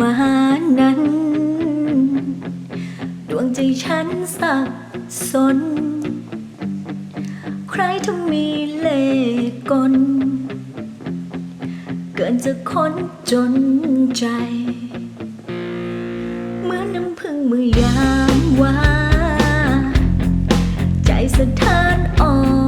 มานั้น ดวงใจฉันสับสน ใครทั้งมีเล่กล เกินจะค้นจนใจ เหมือนน้ำพึ่งเมื่อยามว่า ใจสะท้านอ่อน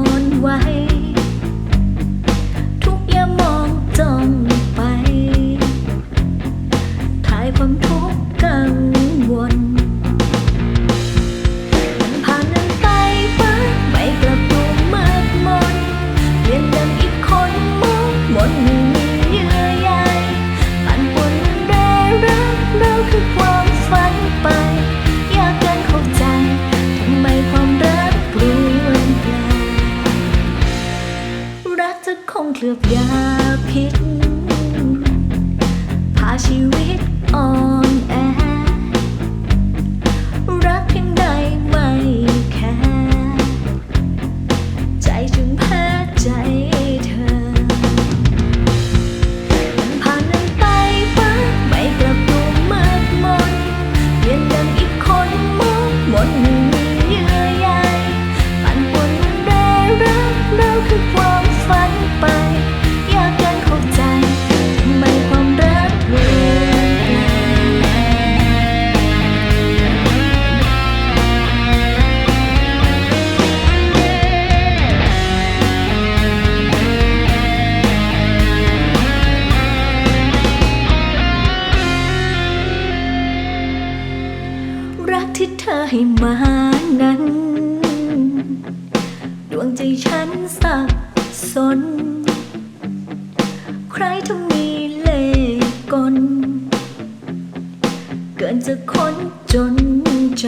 ธอคงเคลือบยาพิษพาชีวิตอ่อนแอ รักที่เธอให้มานั้น ดวงใจฉันสับสน ใครทำมีเล่กล เกินจะค้นจนใจ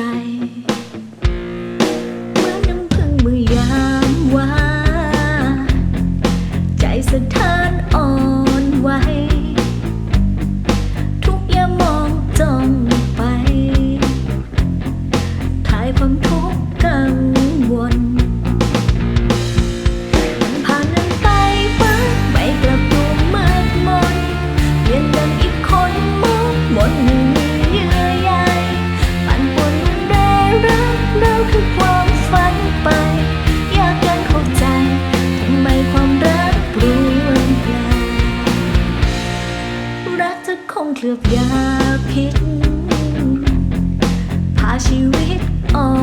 ลือบยาพิษพาชีวิตออก